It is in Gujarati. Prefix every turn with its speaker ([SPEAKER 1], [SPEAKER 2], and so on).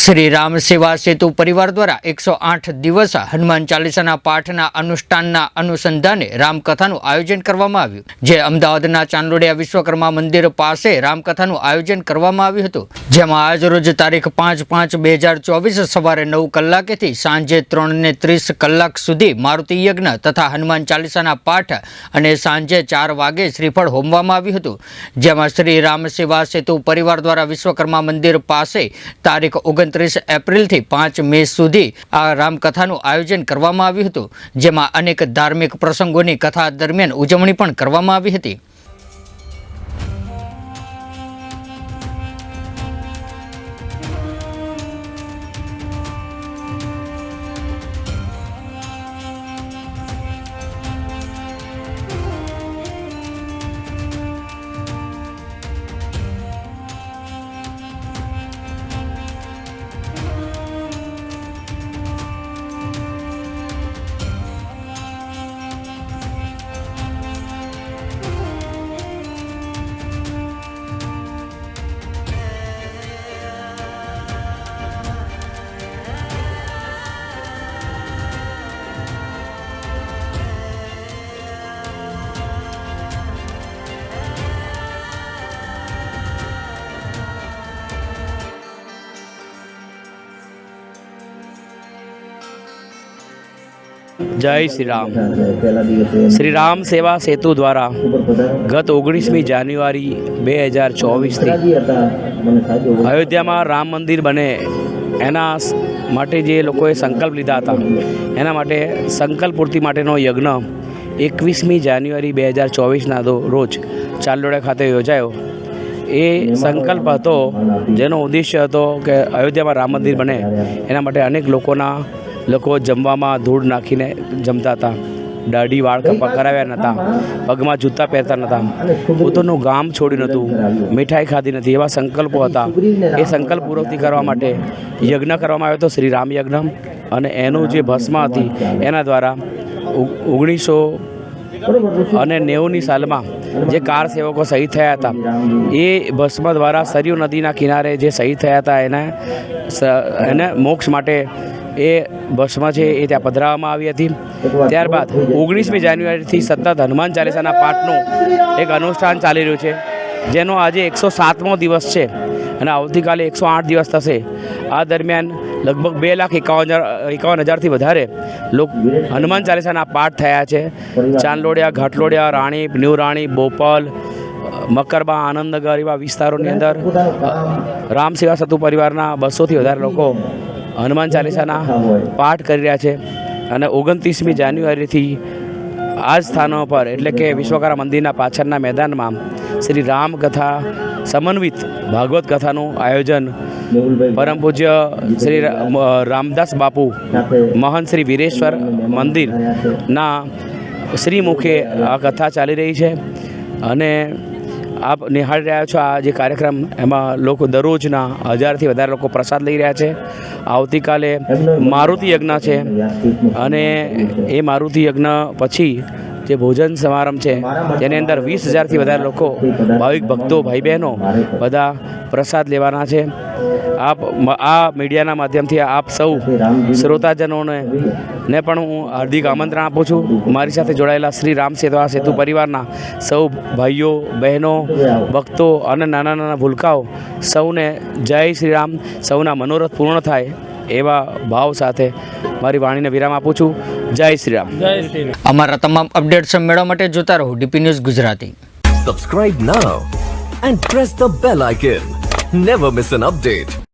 [SPEAKER 1] શ્રી રામ સેવા સેતુ પરિવાર દ્વારા એકસો આઠ દિવસ હનુમાન ચાલીસાના પાઠના અનુષ્ઠાનના અનુસંધાને રામકથાનું આયોજન કરવામાં આવ્યું. જે અમદાવાદના ચાંદોડિયા વિશ્વકર્મા મંદિર પાસે રામકથાનું આયોજન કરવામાં આવ્યું હતું. જેમાં આજરોજ તારીખ પાંચ પાંચ બે હજાર ચોવીસ સવારે નવ કલાકેથી સાંજે ત્રણ ને ત્રીસ કલાક સુધી મારુતિ યજ્ઞ તથા હનુમાન ચાલીસાના પાઠ અને સાંજે ચાર વાગે શ્રીફળ હોમવામાં આવ્યું હતું. જેમાં શ્રી રામ સેવા સેતુ પરિવાર દ્વારા વિશ્વકર્મા મંદિર પાસે તારીખ ઓગણત્રીસ એપ્રિલથી પાંચ મે સુધી આ રામકથાનું આયોજન કરવામાં આવ્યું હતું, જેમાં અનેક ધાર્મિક પ્રસંગોની કથા દરમિયાન ઉજવણી પણ કરવામાં આવી હતી.
[SPEAKER 2] જય શ્રી રામ. શ્રી રામ સેવા સેતુ દ્વારા ગત ઓગણીસમી જાન્યુઆરી બે હજાર ચોવીસથી અયોધ્યામાં રામ મંદિર બને એના માટે જે લોકોએ સંકલ્પ લીધા હતા, એના માટે સંકલ્પ પૂર્તિ માટેનો યજ્ઞ એકવીસમી જાન્યુઆરી બે હજાર ચોવીસના રોજ ચાંદોડા ખાતે યોજાયો. એ સંકલ્પ હતો, જેનો ઉદ્દેશ્ય હતો કે અયોધ્યામાં રામ મંદિર બને, એના માટે અનેક લોકોના લોકો જમવામાં ધૂળ નાખીને જમતા હતા. દાઢી વાળ કપા કરાવ્યા નહોતા પગમાં જૂતા પહેરતા નહોતા પોતાનું ગામ છોડ્યું નહોતું મીઠાઈ ખાધી નથી એવા સંકલ્પો હતા. એ સંકલ્પ પૂર્વથી કરવા માટે યજ્ઞ કરવામાં આવ્યો હતો, શ્રી રામ યજ્ઞ. અને એનું જે ભસ્મ હતી, એના દ્વારા ઓગણીસો અને નેવુંની સાલમાં જે કાર સેવકો શહીદ થયા હતા, એ ભસ્મ દ્વારા સરયુ નદીના કિનારે જે શહીદ થયા હતા, એને એને મોક્ષ માટે એ ભસ્મ છે એ ત્યાં પધરાવવામાં આવી હતી. ત્યારબાદ ઓગણીસમી જાન્યુઆરીથી સતત હનુમાન ચાલીસાના પાઠનું એક અનુષ્ઠાન ચાલી રહ્યું છે, જેનો આજે એકસો સાતમો દિવસ છે અને આવતીકાલે એકસો આઠ દિવસ થશે. આ દરમિયાન લગભગ બે લાખ એકાવન હજાર, એકાવન હજારથી વધારે લોક હનુમાન ચાલીસાના પાઠ થયા છે. ચાંદલોડિયા, ઘાટલોડિયા રાણીપ ન્યૂ રાણી, બોપલ, મકરબા, આનંદનગર એવા વિસ્તારોની અંદર રામ સેવા સતુ પરિવારના બસોથી વધારે લોકો હનુમાન ચાલીસાના પાઠ કરી રહ્યા છે અને ઓગણત્રીસમી જાન્યુઆરીથી આ સ્થાનો પર, એટલે કે વિશ્વકર્મા મંદિરના પાછળના મેદાનમાં શ્રી રામ કથા સમન્વિત ભાગવત કથાનું આયોજન પરમ પૂજ્ય શ્રી રામદાસ બાપુ મહંત શ્રી વીરેશ્વર મંદિરના શ્રી મુખે આ કથા ચાલી રહી છે. અને આપ નિહાળી રહ્યા છો આ જે કાર્યક્રમ, એમાં લોકો દરરોજના હજારથી વધારે લોકો પ્રસાદ લઈ રહ્યા છે. આવતીકાલે મારુતિ યજ્ઞ છે અને એ મારુતિ યજ્ઞ પછી જે ભોજન સમારંભ છે, જેની અંદર વીસ હજારથી વધારે લોકો ભાવિક ભક્તો, ભાઈ બહેનો બધા પ્રસાદ લેવાના છે. આપ આ મીડિયાના માધ્યમથી આપ સૌ શ્રોતાજનોને ને પણ હું હાર્દિક આમંત્રણ આપું છું. મારી સાથે જોડાયેલા શ્રી રામ સેવા સેતુ પરિવારના સૌ ભાઈઓ બહેનો ભક્તો અને નાના નાના ભૂલકાઓ સૌને જય શ્રી રામ. સૌના મનોરથ પૂર્ણ થાય એવા ભાવ સાથે મારી વાણીને વિરામ આપું છું. જય શ્રી રામ.
[SPEAKER 1] અમારા તમામ અપડેટ્સ મેળવવા માટે જોતા રહો DP news Gujarati.
[SPEAKER 3] Subscribe now and press the bell icon never miss an update.